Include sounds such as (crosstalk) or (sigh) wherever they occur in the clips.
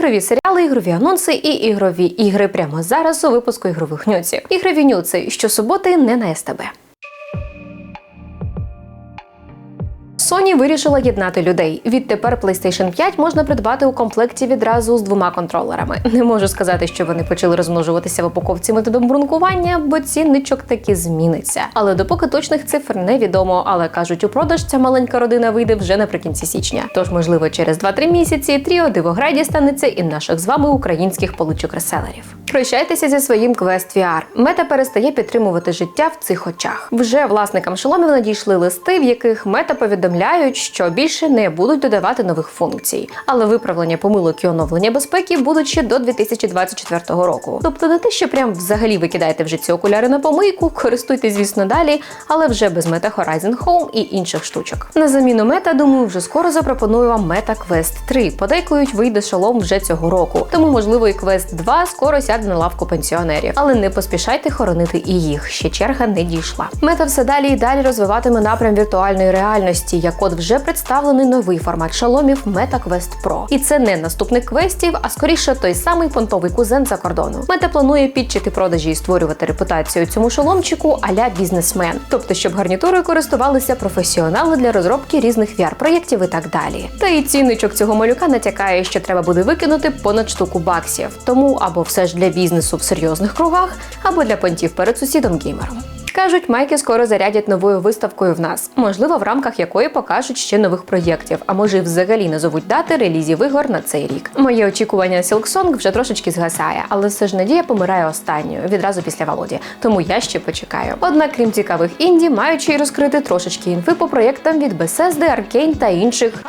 Ігрові серіали, ігрові анонси і ігрові ігри прямо зараз у випуску ігрових нюців. Ігрові нюци щосуботи не на СТБ. Sony вирішила єднати людей. Відтепер PlayStation 5 можна придбати у комплекті відразу з двома контролерами. Не можу сказати, що вони почали розмножуватися в упаковці методом брункування, бо цінничок таки зміниться. Але допоки точних цифр невідомо. Але кажуть, у продаж ця маленька родина вийде вже наприкінці січня. Тож, можливо, через 2-3 місяці тріо дивограді станеться і наших з вами українських получок реселерів. Прощайтеся зі своїм Quest VR. Мета перестає підтримувати життя в цих очах. Вже власникам шоломів надійшли листи, в яких мета повідомляють, що більше не будуть додавати нових функцій, але виправлення помилок і оновлення безпеки будуть ще до 2024 року. Тобто не те, що прям взагалі викидаєте вже ці окуляри на помийку, користуйтесь, звісно, далі, але вже без Meta Horizon Home і інших штучок. На заміну мета, думаю, вже скоро запропоную вам Meta Quest 3. Подейкують вийде шолом вже цього року. Тому, можливо, і Quest 2 скоро сяде на лавку пенсіонерів. Але не поспішайте хоронити і їх. Ще черга не дійшла. Мета все далі і далі розвиватиме напрям віртуальної реальності, як вже представлений новий формат шаломів Meta Quest Pro. І це не наступник квестів, а скоріше той самий понтовий кузен за кордону. Мета планує підчити продажі і створювати репутацію цьому шоломчику аля бізнесмен, тобто, щоб гарнітурою користувалися професіонали для розробки різних VR-проєктів і так далі. Та і цінничок цього малюка натякає, що треба буде викинути понад штуку баксів. Тому або все ж для бізнесу в серйозних кругах, або для понтів перед сусідом геймером. Кажуть, майки скоро зарядять новою виставкою в нас, можливо, в рамках якої покажуть ще нових проєктів, а може взагалі назовуть дати релізів ігор на цей рік. Моє очікування Silksong вже трошечки згасає, але все ж надія помирає останньою відразу після Володі. Тому я ще почекаю. Однак, крім цікавих інді, маючи й розкрити трошечки інфи по проєктам від Bethesda, Arkane та інших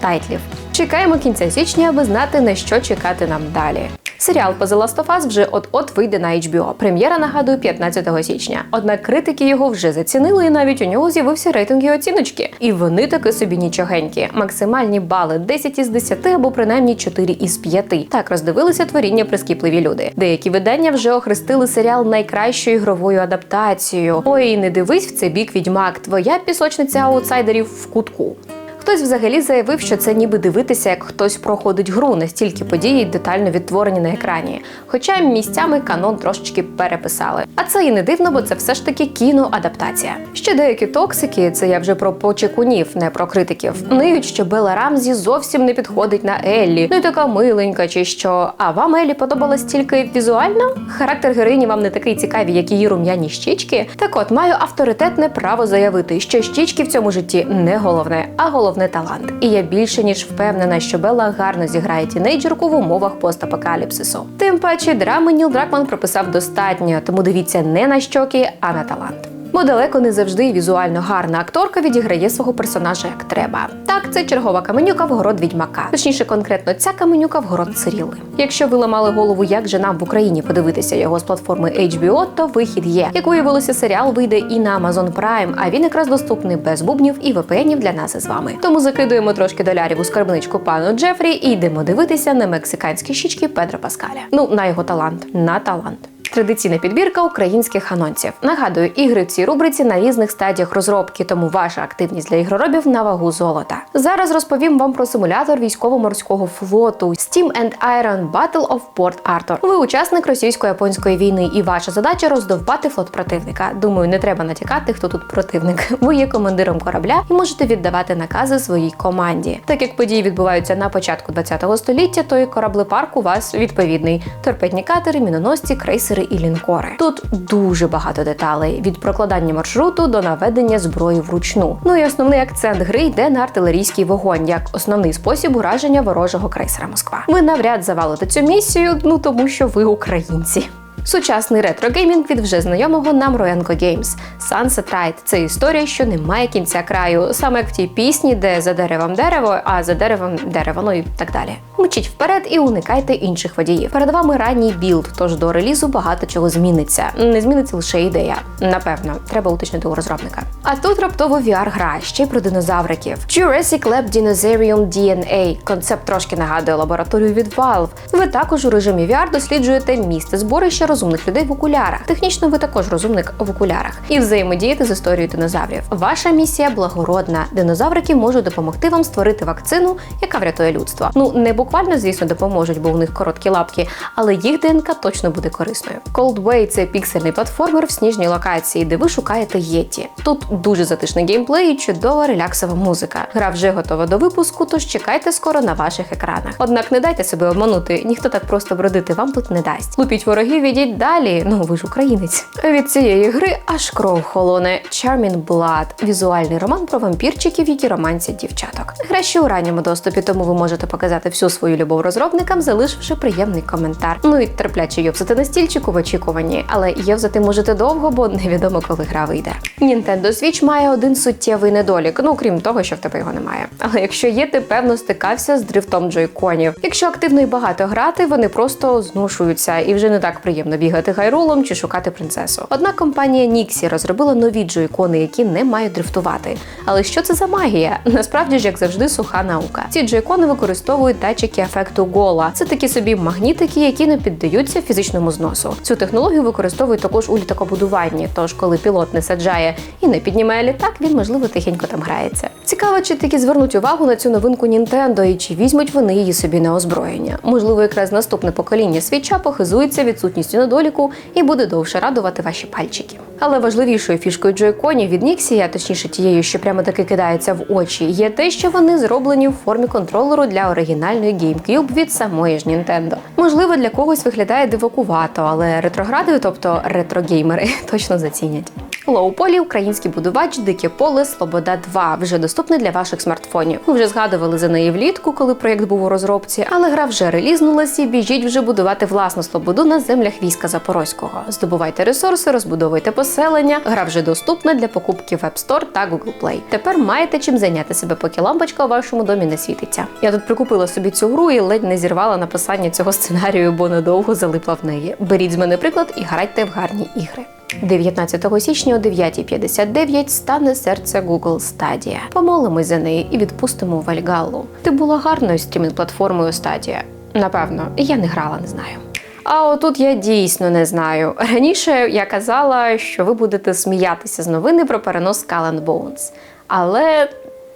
тайтлів. Чекаємо кінця січня, аби знати на що чекати нам далі. Серіал по The Last of Us вже от-от вийде на HBO. Прем'єра нагадую 15 січня. Однак критики його вже зацінили, і навіть у нього з'явився рейтинг і оціночки. І вони таки собі нічогенькі. Максимальні бали 10 із 10 або принаймні 4 із 5. Так роздивилися творіння прискіпливі люди. Деякі видання вже охрестили серіал найкращою ігровою адаптацією. Ой, не дивись в цей бік відьмак. Твоя пісочниця аутсайдерів в кутку. Хтось взагалі заявив, що це ніби дивитися, як хтось проходить гру, настільки події детально відтворені на екрані. Хоча місцями канон трошечки переписали. А це і не дивно, бо це все ж таки кіноадаптація. Ще деякі токсики, це я вже про почекунів, не про критиків. Ниють, що Бела Рамзі зовсім не підходить на Еллі, ну й така миленька, чи що. А вам Еллі подобалась тільки візуально? Характер героїні вам не такий цікавий, як її рум'яні щічки. Так от маю авторитетне право заявити, що щічки в цьому житті не головне, а головне талант. І я більше ніж впевнена, що Белла гарно зіграє тінейджерку в умовах постапокаліпсису. Тим паче драми Ніл Дракман прописав достатньо, тому дивіться не на щоки, а на талант. Бо далеко не завжди візуально гарна акторка відіграє свого персонажа як треба. Так, це чергова каменюка в город відьмака. Точніше, конкретно ця каменюка в город Циріли. Якщо ви ламали голову, як же нам в Україні подивитися його з платформи HBO, то вихід є. Як виявилося, серіал вийде і на Amazon Prime, а він якраз доступний без бубнів і VPN-ів для нас із вами. Тому закидуємо трошки долярів у скарбничку пану Джефрі і йдемо дивитися на мексиканські щічки Педро Паскаля. Ну на його талант, на талант. Традиційна підбірка українських анонсів. Нагадую, ігри в цій рубриці на різних стадіях розробки, тому ваша активність для ігроробів на вагу золота. Зараз розповім вам про симулятор військово-морського флоту Steam and Iron Battle of Port Arthur. Ви учасник російсько-японської війни, і ваша задача роздовбати флот противника. Думаю, не треба натякати, хто тут противник. (laughs) Ви є командиром корабля і можете віддавати накази своїй команді. Так як події відбуваються на початку 20 століття, то і кораблепарк у вас відповідний: торпедні катери, міноносці, крейсери і лінкори. Тут дуже багато деталей від прокладання маршруту до наведення зброї вручну. Ну і основний акцент гри йде на артилерійський вогонь як основний спосіб ураження ворожого крейсера Москва. Ви навряд завалите цю місію, ну тому що ви українці. Сучасний ретро-геймінг від вже знайомого нам Roenco Games. Sunset Ride – це історія, що не має кінця краю, саме як в тій пісні, де за деревом дерево, а за деревом дерево, ну і так далі. Мчіть вперед і уникайте інших водіїв. Перед вами ранній білд, тож до релізу багато чого зміниться. Не зміниться лише ідея. Напевно, треба уточнити у розробника. А тут раптово VR-гра, ще й про динозавриків. Jurassic Lab Dinosaurium DNA. Концепт трошки нагадує лабораторію від Valve. Ви також у режимі VR досліджуєте місце зборища розумних людей в окулярах. Технічно ви також розумник в окулярах і взаємодіяти з історією динозаврів. Ваша місія благородна. Динозаврики можуть допомогти вам створити вакцину, яка врятує людство. Ну не буквально, звісно, допоможуть, бо у них короткі лапки, але їх ДНК точно буде корисною. Coldway – це піксельний платформер в сніжній локації, де ви шукаєте єті. Тут дуже затишний геймплей і чудова реляксова музика. Гра вже готова до випуску, тож чекайте скоро на ваших екранах. Однак не дайте себе обманути, ніхто так просто бродити вам тут не дасть. Лупіть ворогів, ідіть далі. Ну ви ж українець. Від цієї гри аж кров холоне. Charming Blood – візуальний роман про вампірчиків, які романцять дівчаток. Гра ще у ранньому доступі, тому ви можете показати всю свою любов розробникам, залишивши приємний коментар. Ну і терпляче йовзати на стільчику в очікуванні, але йовзати можете довго, бо невідомо, коли гра вийде. Nintendo Switch має один суттєвий недолік, ну крім того, що в тебе його немає. Але якщо є, ти певно стикався з дрифтом джойконів. Якщо активно і багато грати, вони просто зношуються і вже не так приємно бігати гайролом чи шукати принцесу. Однак компанія Nixie розробила нові джойкони, які не мають дрифтувати. Але що це за магія? Насправді ж, як завжди, суха наука. Ці джойкони використовують датчики ефекту гола. Це такі собі магнітики, які не піддаються фізичному зносу. Цю технологію використовують також у літакобудуванні. Тож, коли пілот не саджає і не піднімає літак, він можливо тихенько там грається. Цікаво, чи таки звернуть увагу на цю новинку Nintendo і чи візьмуть вони її собі на озброєння. Можливо, якраз наступне покоління свіча похизується відсутністю недоліку і буде довше радувати ваші пальчики. Але важливішою фішкою джойконів від а точніше тією, що прямо таки кидається в очі, є те, що вони зроблені в формі контролеру для оригінальної GameCube від самої ж Nintendo. Можливо, для когось виглядає дивакувато, але ретрогради, тобто ретрогеймери, (laughs) точно зацінять. Лоуполі український будувач Дике поле Слобода 2 вже доступний для ваших смартфонів. Ми вже згадували за неї влітку, коли проєкт був у розробці, але гра вже релізнулася і біжіть вже будувати власну слободу на землях війська Запорозького. Здобувайте ресурси, розбудовуйте поселення. Гра вже доступна для покупки в App Store та Google Play. Тепер маєте чим зайняти себе, поки лампочка у вашому домі не світиться. Я тут прикупила собі цю гру і ледь не зірвала написання цього сценарію, бо надовго залипла в неї. Беріть з мене приклад і грайте в гарні ігри. 19 січня о 9.59 стане серце Google Stadia. Помолимось за неї і відпустимо вальгалу. Ти була гарною стрімінг-платформою Stadia. Напевно, я не грала, не знаю. А отут я дійсно не знаю. Раніше я казала, що ви будете сміятися з новини про перенос Skull Bones. Але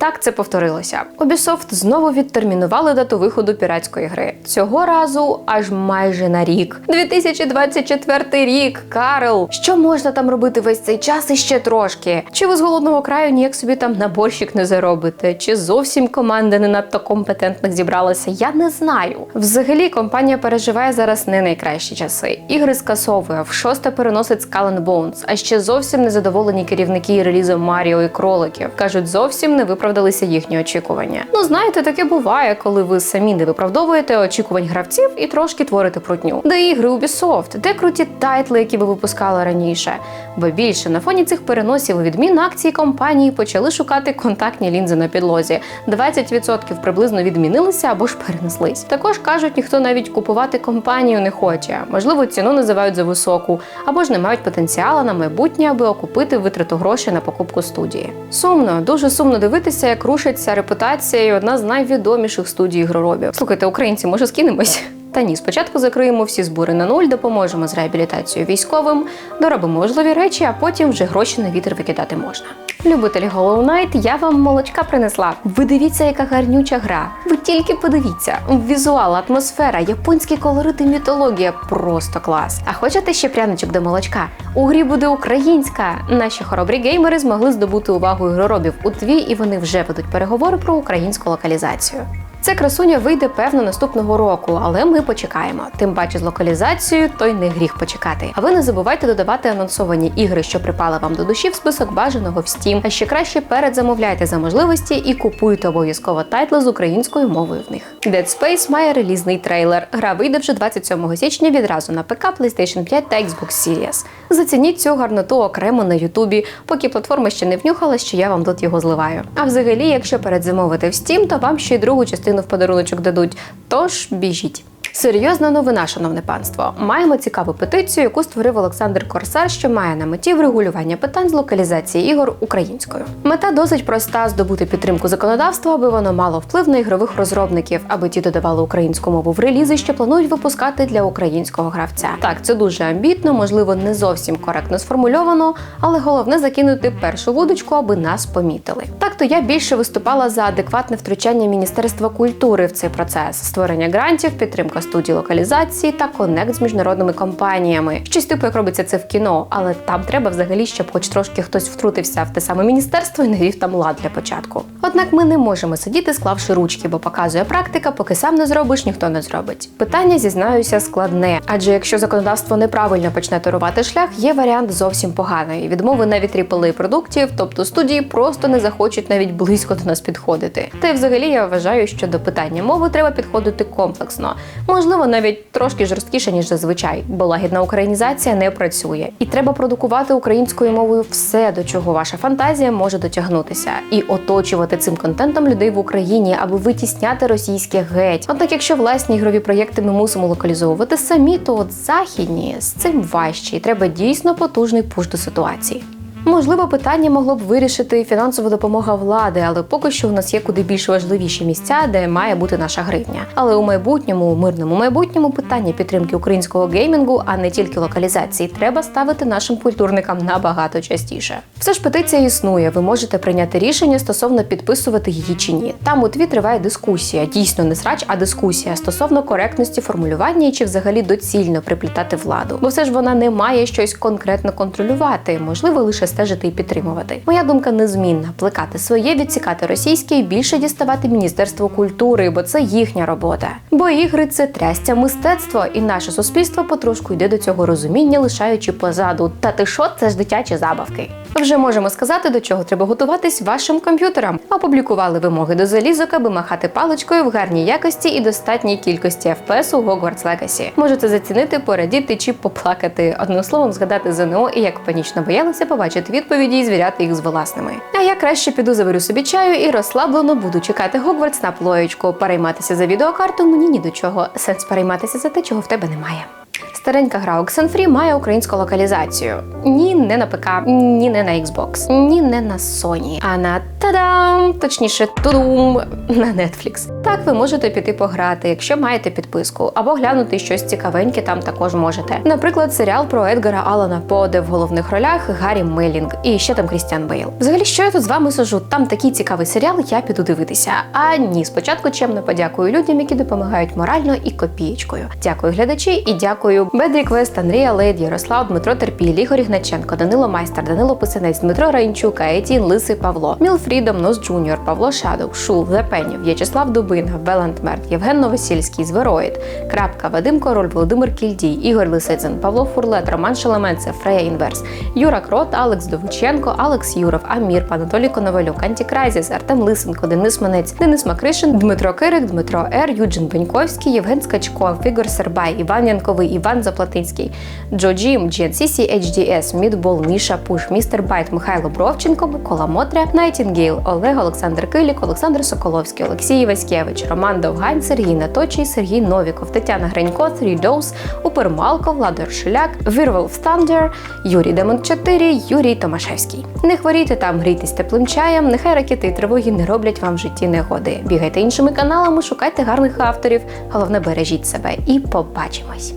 так це повторилося. Ubisoft знову відтермінували дату виходу піратської гри. Цього разу аж майже на рік. 2024 рік, Карл. Що можна там робити весь цей час і ще трошки? Чи ви з голодного краю ніяк собі там наборщик не заробите? Чи зовсім команда не надто компетентних зібралася? Я не знаю. Взагалі, компанія переживає зараз не найкращі часи. Ігри скасовує, в шосте переносить Skull and Bones, а ще зовсім незадоволені керівники релізом Маріо і кроликів. кажуть, зовсім не виправдалися їхні очікування. Ну знаєте, таке буває, коли ви самі не виправдовуєте очікувань гравців і трошки творите прутню. Де ігри Ubisoft, де круті тайтли, які ви випускали раніше. Бо більше на фоні цих переносів відмін акції компанії почали шукати контактні лінзи на підлозі. 20% приблизно відмінилися або ж перенеслись. Також кажуть, ніхто навіть купувати компанію не хоче. Можливо, ціну називають за високу, або ж не мають потенціалу на майбутнє, аби окупити витрату грошей на покупку студії. Сумно, дуже сумно дивитися, як рушиться репутація одна з найвідоміших студій ігроробів. Слухайте, українці, може скинемось? Та ні, спочатку закриємо всі збори на нуль, допоможемо з реабілітацією військовим, доробимо важливі речі, а потім вже гроші на вітер викидати можна. Любителі Hollow Knight, я вам молочка принесла. Ви дивіться, яка гарнюча гра. Ви тільки подивіться. Візуал, атмосфера, японські колорити, мітологія просто клас. А хочете ще пряничок до молочка? У грі буде українська. Наші хоробрі геймери змогли здобути увагу ігроробів у тві, і вони вже ведуть переговори про українську локалізацію. Це красуня вийде певно наступного року, але ми почекаємо. Тим паче з локалізацією, то й не гріх почекати. А ви не забувайте додавати анонсовані ігри, що припали вам до душі в список бажаного в Steam. А ще краще передзамовляйте за можливості і купуйте обов'язково тайтли з українською мовою в них. Dead Space має релізний трейлер. Гра вийде вже 27 січня відразу на ПК, PlayStation 5 та Xbox Series. Зацініть цю гарноту окремо на Ютубі, поки платформа ще не внюхала, що я вам тут його зливаю. А взагалі, якщо передзимовити в Steam, то вам ще й другу частину в подаруночок дадуть. Тож біжіть. Серйозна новина, шановне панство. Маємо цікаву петицію, яку створив Олександр Корсар, що має на меті врегулювання питань з локалізації ігор українською. Мета досить проста здобути підтримку законодавства, аби воно мало вплив на ігрових розробників, аби ті додавали українську мову в релізи, що планують випускати для українського гравця. Так, це дуже амбітно, можливо, не зовсім коректно сформульовано, але головне закинути першу вудочку, аби нас помітили. Так то я більше виступала за адекватне втручання Міністерства культури в цей процес, створення грантів, підтримка студій локалізації та конект з міжнародними компаніями. Щось типу, як робиться це в кіно, але там треба взагалі, щоб хоч трошки хтось втрутився в те саме міністерство і навів там лад для початку. Однак ми не можемо сидіти, склавши ручки, бо показує практика, поки сам не зробиш, ніхто не зробить. Питання зізнаюся складне, адже якщо законодавство неправильно почне торувати шлях, є варіант зовсім поганий відмови навіть AAA продуктів, тобто студії просто не захочуть навіть близько до нас підходити. Та й взагалі я вважаю, що до питання мови треба підходити комплексно, можливо, навіть трошки жорсткіше ніж зазвичай, бо лагідна українізація не працює, і треба продукувати українською мовою все, до чого ваша фантазія може дотягнутися, і оточувати цим контентом людей в Україні, аби витісняти російських геть. Однак, якщо власні ігрові проєкти ми мусимо локалізовувати самі, то от західні з цим важче, і треба дійсно потужний пуш до ситуації. Можливо, питання могло б вирішити фінансова допомога влади, але поки що у нас є куди більш важливіші місця, де має бути наша гривня. Але у майбутньому, у мирному майбутньому, питання підтримки українського геймінгу, а не тільки локалізації, треба ставити нашим культурникам набагато частіше. Все ж петиція існує. Ви можете прийняти рішення стосовно підписувати її чи ні. Там у тві триває дискусія, дійсно не срач, а дискусія стосовно коректності формулювання і чи взагалі доцільно приплітати владу. Бо все ж вона не має щось конкретно контролювати, можливо, лише стежити і підтримувати. Моя думка незмінна: плекати своє, відсікати російське і більше діставати Міністерство культури, бо це їхня робота. Бо ігри це трястя мистецтво, і наше суспільство потрошку йде до цього розуміння, лишаючи позаду. Та ти що, це ж дитячі забавки. Вже можемо сказати, до чого треба готуватись вашим комп'ютерам. Опублікували вимоги до залізок, аби махати паличкою в гарній якості і достатній кількості FPS у Hogwarts Legacy. Можете зацінити, порадіти чи поплакати. Одним словом, згадати ЗНО і як панічно боялися побачити відповіді і звіряти їх з власними. А я краще піду заварю собі чаю і розслаблено буду чекати Hogwarts на плоєчку. Перейматися за відеокарту мені ні до чого. Сенс перейматися за те, чого в тебе немає. Старенька гра Oxenfree має українську локалізацію. Ні, не на ПК, ні, не на Xbox, ні, не на Sony, а на тадам, точніше, тудум на Netflix. Так ви можете піти пограти, якщо маєте підписку, або глянути щось цікавеньке там також можете. Наприклад, серіал про Едгара Алана По, де в головних ролях Гаррі Мелінг і ще там Крістіан Бейл. Взагалі, що я тут з вами сижу? Там такий цікавий серіал, я піду дивитися. А ні, спочатку чемно подякую людям, які допомагають морально і копієчкою. Дякую глядачі і дякую Бедрі Квест, Андрія Лейд, Ярослав, Дмитро Терпіль, Ігор Ігначенко, Данило Майстер, Данило Писанець, Дмитро Раїнчук, Етін, Лисий Павло, Міл Фрідом, Нос Джуніор, Павло Шадов, Шул, Лепенів, В'ячеслав Дубина, Велантмерт, Євген Новосільський, Звероїд, Крапка, Вадим Король, Володимир Кільдій, Ігор Лисицин, Павло Фурлет, Роман Шелеменце, Фрея Інверс, Юра Крот, Алекс Довиченко, Алекс Юров, Амір, Анатолій Коновалюк, Антікрайзіс, Артем Лисенко, Денис Манець, Денис Макришин, Дмитро Кирик, Дмитро Р, Юджин Беньковський, Євген Скачко, Фігор Сербай, Іван Янковий, Іван Заплатинський, Джо Джім, GNCC, HDS, Мідбол, Міша Пуш, Містер Байт, Михайло Бровченко, Микола Мотря, Найтінгейл, Олег, Олександр Килік, Олександр Соколовський, Олексій Васькевич, Роман Довгань, Сергій Наточий, Сергій Новіков, Тетяна Гринько, Three Dose, Упер Малко, Владор Шиляк, Вірвол Thunder, Юрій Демон 4, Юрій Томашевський. Не хворійте там, грійтесь теплим чаєм, нехай ракети і тривоги не роблять вам в житті негоди. Бігайте іншими каналами, шукайте гарних авторів. Головне, бережіть себе і побачимось.